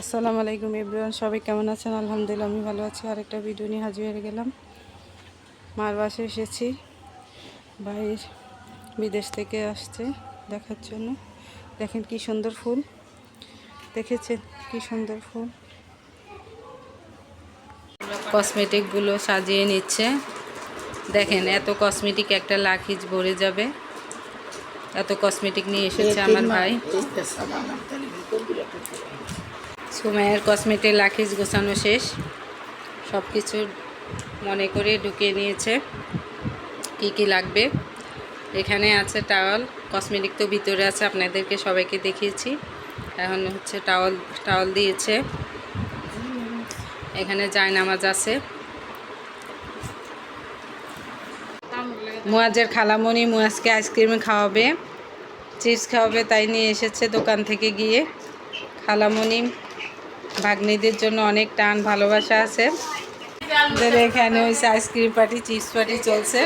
আসসালামু আলাইকুম এভরিওয়ান সবাই কেমন আছেন? আলহামদুলিল্লাহ আমি ভালো আছি। আরেকটা ভিডিও নিয়ে হাজির হয়ে গেলাম। মার বাসে এসেছি। ভাই বিদেশ থেকে আসছে দেখার জন্য। দেখেন কি সুন্দর ফুল। দেখেছেন কি সুন্দর ফুল। কসমেটিকগুলো সাজিয়ে নিচ্ছে। দেখেন এত কসমেটিক একটা লাখিজ ভরে যাবে। এত কসমেটিক নিয়ে এসেছে আমার ভাই। সুমাইয়ের কসমেটিক লাখিজ গোছানো শেষ। সব কিছু মনে করে ঢুকিয়ে নিয়েছে। কি কি লাগবে? এখানে আছে টাওয়াল, কসমেটিক তো ভিতরে আছে, আপনাদেরকে সবাইকে দেখিয়েছি। এখন হচ্ছে টাওয়াল টাওয়াল দিয়েছে। এখানে জায়নামাজ আছে। মুয়াজের খালামণি মুয়াজকে আইসক্রিম খাওয়াবে, চিপস খাওয়াবে, তাই নিয়ে এসেছে দোকান থেকে গিয়ে। খালামণি ভাগ্নিদের জন্য অনেক টান ভালোবাসা আছে। এখানে হয়েছে আইসক্রিম পার্টি চিপস পার্টি চলছে।